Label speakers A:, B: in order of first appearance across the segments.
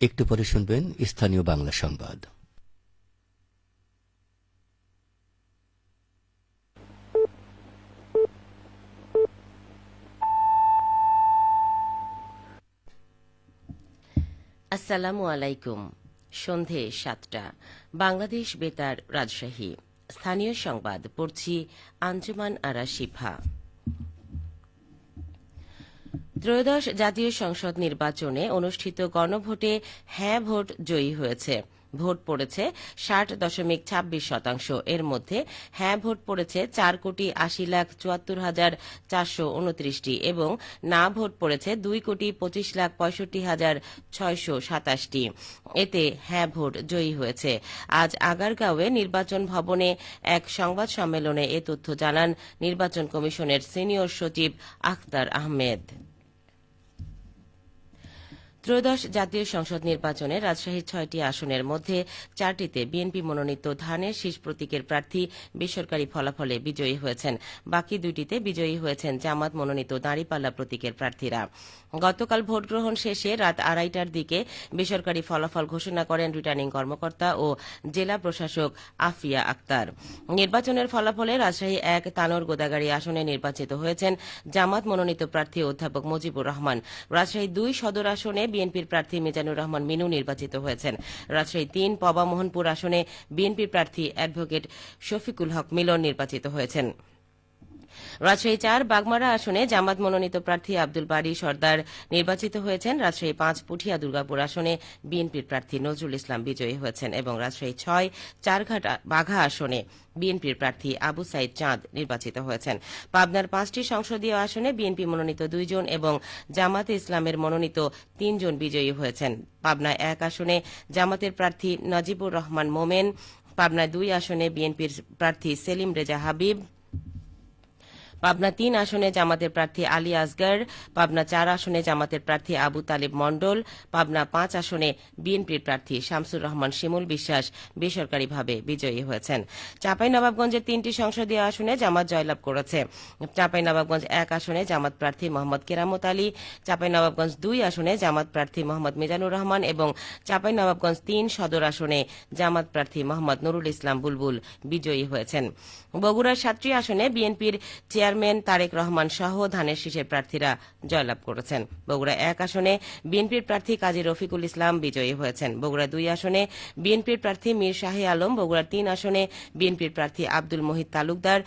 A: একটু পরে শুনবেন স্থানীয় বাংলা সংবাদ।
B: আসসালামু আলাইকুম। সন্ধে সাতটা। বাংলাদেশ বেতার রাজশাহী। স্থানীয় সংবাদ পড়ছি আঞ্জুমান আরা শিফা। ত্রয়োদশ জাতীয় সংসদ নির্বাচনে অনুষ্ঠিত গণভোটে হ্যাঁ ভোট জয়ী হয়েছে। ভোট পড়েছে ষাট দশমিক ছাব্বিশ শতাংশ। এর মধ্যে হ্যাঁ ভোট পড়েছে চার কোটি আশি লাখ চুয়াত্তর হাজার চারশো উনত্রিশটি এবং না ভোট পড়েছে দুই কোটি পঁচিশ লাখ পঁয়ষট্টি হাজার ছয়শো সাতাশটি। এতে হ্যাঁ ভোট জয়ী হয়েছে। আজ আগারগাঁওয়ে নির্বাচন ভবনে এক সংবাদ সম্মেলনে এ তথ্য জানান নির্বাচন কমিশনের সিনিয়র সচিব আখতার আহমেদ। ত্রয়োদশ জাতীয় সংসদ নির্বাচনে রাজশাহীর ছয়টি আসনের মধ্যে চারটিতে বিএনপি মনোনীত ধানের শীষ প্রতীকের প্রার্থী বেসরকারি ফলাফলে বিজয়ী হয়েছেন। বাকি দুইটিতে বিজয়ী হয়েছেন জামাত মনোনীত দাঁড়িপাল্লা প্রতীকের প্রার্থীরা। গতকাল ভোট গ্রহণ শেষে রাত আড়াইটার দিকে বেসরকারি ফলাফল ঘোষণা করেন রিটার্নিং কর্মকর্তা ও জেলা প্রশাসক আফিয়া আক্তার। নির্বাচনের ফলাফলে রাজশাহী এক তানোর গোদাগাড়ি আসনে নির্বাচিত হয়েছেন জামাত মনোনীত প্রার্থী অধ্যাপক মুজিবুর রহমান। রাজশাহী দুই সদর আসনে বিএনপির প্রার্থী মিজানুর রহমান মিনু নির্বাচিত হয়েছেন। রাজশাহী তিন পবামোহনপুর আসনে বিএনপির প্রার্থী অ্যাডভোকেট শফিকুল হক মিলন নির্বাচিত হয়েছেন। রাজশাহী চার, বাগমারা আসনে জামাত মনোনীত প্রার্থী আব্দুল বারী সর্দার নির্বাচিত হয়েছেন। রাজশাহী পাঁচ, পুঠিয়া দুর্গাপুর আসনে বিএনপির প্রার্থী নজরুল ইসলাম বিজয়ী হয়েছেন এবং রাজশাহী ছয়, চারঘাট বাঘা আসনে বিএনপির প্রার্থী আবু সাইদ চাঁদ নির্বাচিত হয়েছেন। পাবনার পাঁচটি সংসদীয় আসনে বিএনপি মনোনীত দুইজন এবং জামাতে ইসলামের মনোনীত তিনজন বিজয়ী হয়েছেন। পাবনা এক আসনে জামাতের প্রার্থী নাজিবুর রহমান মোমেন পাবনা দুই আসনে বিএনপির প্রার্থী সেলিম রেজা হাবিব পাবনা তিন আসনে জামাতের প্রার্থী আলী আসগর, পাবনা চার আসনে জামাতের প্রার্থী আবু তালিব মণ্ডল, পাবনা পাঁচ আসনে বিএনপির প্রার্থী শামসুর রহমান শিমুল বিশ্বাস বেসরকারিভাবে বিজয়ী হয়েছেন। চাঁপাইনবাবগঞ্জের তিনটি সংসদীয় আসনে জামাত জয়লাভ করেছে। চাঁপাইনবাবগঞ্জ এক আসনে জামাত প্রার্থী মোহাম্মদ কেরামত আলী, চাঁপাইনবাবগঞ্জ দুই আসনে জামাত প্রার্থী মোহাম্মদ মিজানুর রহমান এবং চাঁপাইনবাবগঞ্জ তিন সদর আসনে জামাত প্রার্থী মোহাম্মদ নুরুল ইসলাম বুলবুল বিজয়ী হয়েছেন। বগুড়ার সাতটি আসনে বিএনপির চেয়ারম্যান তারেক রহমান সহ ধানের শীষের প্রার্থীরা জয়লাভ করেছেন। বগুড়া এক আসনে বিএনপির প্রার্থী কাজী রফিকুল ইসলাম বিজয়ী হয়েছেন। বগুড়া দুই আসনে বিএনপির প্রার্থী মীর শাহী আলম, বগুড়া তিন আসনে বিএনপির প্রার্থী আব্দুল মহিদ তালুকদার,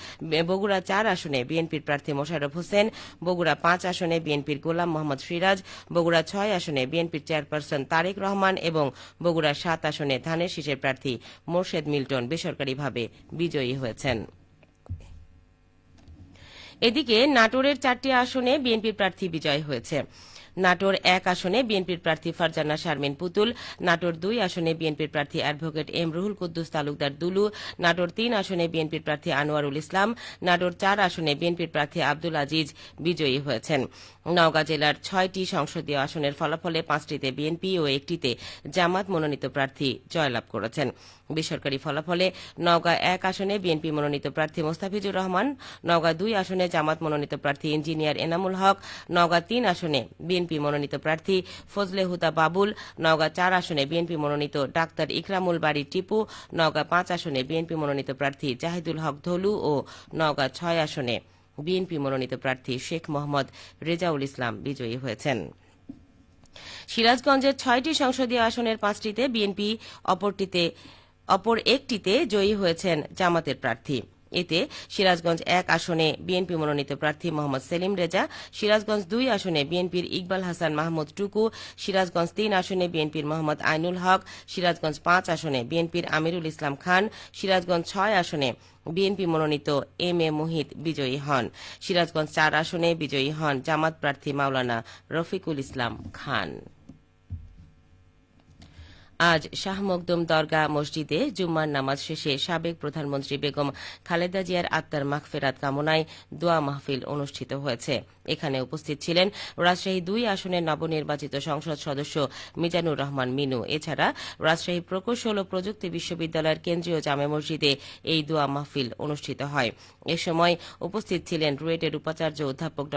B: বগুড়া চার আসনে বিএনপির প্রার্থী মোশাররফ হোসেন, বগুড়া পাঁচ আসনে বিএনপির গোলাম মোহাম্মদ সিরাজ, বগুড়া ছয় আসনে বিএনপির চেয়ারপারসন তারেক রহমান এবং বগুড়া সাত আসনে ধানের শীষের প্রার্থী মোর্শেদ মিল্টন বেসরকারিভাবে বিজয়ী হয়েছেন। এদিকে নাটোরের চারটি আসনে বিএনপি প্রার্থী বিজয় হয়েছে। নাটোর এক আসনে বিএনপির প্রার্থী ফারজানা শারমিন পুতুল, নাটোর দুই আসনে বিএনপির প্রার্থী অ্যাডভোকেট এম রুহুল কুদ্দুস তালুকদার দুলু, নাটোর তিন আসনে বিএনপির প্রার্থী আনোয়ারুল ইসলাম, নাটোর চার আসনে বিএনপির প্রার্থী আব্দুল আজিজ বিজয়ী হয়েছেন। নওগাঁ জেলার ছয়টি সংসদীয় আসনের ফলাফলে পাঁচটিতে বিএনপি ও একটিতে জামাত মনোনীত প্রার্থী জয়লাভ করেছেন। বেসরকারি ফলাফলে নওগাঁ এক আসনে বিএনপি মনোনীত প্রার্থী মোস্তাফিজুর রহমান, নওগাঁ দুই আসনে জামাত মনোনীত প্রার্থী ইঞ্জিনিয়ার এনামুল হক, নওগাঁ তিন আসনে বিএনপি মনোনীত প্রার্থী ফজলে হুতা বাবুল, নওগাঁ চার আসনে বিএনপি মনোনীত ডাক্তার ইকরামুল বাড়ি টিপু, নওগাঁ পাঁচ আসনে বিএনপি মনোনীত প্রার্থী জাহিদুল হক ধলু ও নওগাঁ ছয় আসনে বিএনপি মনোনীত প্রার্থী শেখ মোহাম্মদ রেজাউল ইসলাম বিজয়ী হয়েছেন। সিরাজগঞ্জের ছয়টি সংসদীয় আসনের পাঁচটিতে বিএনপি অপর একটিতে জয়ী হয়েছেন জামাতের প্রার্থী। এতে সিরাজগঞ্জ এক আসনে বিএনপি মনোনীত প্রার্থী মোহাম্মদ সেলিম রেজা, সিরাজগঞ্জ দুই আসনে বিএনপির ইকবাল হাসান মাহমুদ টুকু, সিরাজগঞ্জ তিন আসনে বিএনপির মোহাম্মদ আইনুল হক, সিরাজগঞ্জ পাঁচ আসনে বিএনপির আমিরুল ইসলাম খান, সিরাজগঞ্জ ছয় আসনে বিএনপি মনোনীত এম এ মুহিত বিজয়ী হন। সিরাজগঞ্জ চার আসনে বিজয়ী হন জামাত প্রার্থী মাওলানা রফিকুল ইসলাম খান। আজ শাহ মখদুম দরগা মসজিদে জুম্মার নামাজ শেষে সাবেক প্রধানমন্ত্রী বেগম খালেদা জিয়ার আত্মার মাগফেরাত কামনায় দোয়া মাহফিল অনুষ্ঠিত হয়েছে। এখানে উপস্থিত ছিলেন রাজশাহী দুই আসনের নবনির্বাচিত সংসদ সদস্য মিজানুর রহমান মিনু। এছাড়া রাজশাহী প্রকৌশল ও প্রযুক্তি বিশ্ববিদ্যালয়ের কেন্দ্রীয় জামে মসজিদে এই দোয়া মাহফিল অনুষ্ঠিত হয়। এ সময় উপস্থিত ছিলেন রুয়েটের উপাচার্য অধ্যাপক ড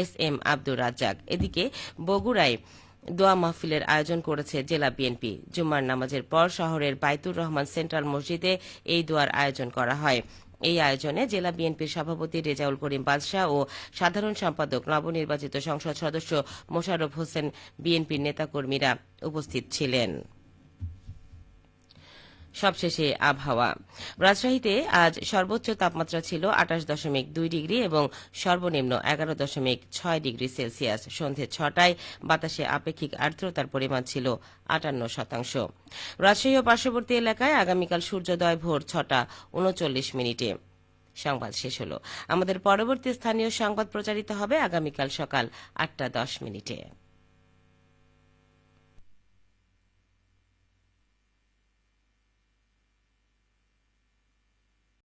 B: এস এম আব্দুর রাজ্জাক। এদিকে বগুড়ায় দোয়া মাহফিলের আয়োজন করেছে জেলা বিএনপি। জুম্মার নামাজের পর শহরের বাইতুর রহমান সেন্ট্রাল মসজিদে এই দোয়ার আয়োজন করা হয়। এই আয়োজনে জেলা বিএনপির সভাপতি রেজাউল করিম বাদশাহ ও সাধারণ সম্পাদক, নবনির্বাচিত সংসদ সদস্য মোশারফ হোসেন বিএনপির নেতাকর্মীরা উপস্থিত ছিলেন। সবশেষে আবহাওয়া। রাজশাহীতে আজ সর্বোচ্চ তাপমাত্রা ছিল আটাশ দশমিক দুই ডিগ্রি এবং সর্বনিম্ন এগারো দশমিক ছয় ডিগ্রি সেলসিয়াস। সন্ধে ছটায় বাতাসে আপেক্ষিক আর্দ্রতার পরিমাণ ছিল আটান্ন শতাংশ। রাজশাহী ও পার্শ্ববর্তী এলাকায় আগামীকাল সূর্যোদয় ভোর ছটা উনচল্লিশ মিনিটে। সংবাদ শেষ হল। আমাদের পরবর্তী স্থানীয় সংবাদ প্রচারিত হবে আগামীকাল সকাল আটটা দশ মিনিটে।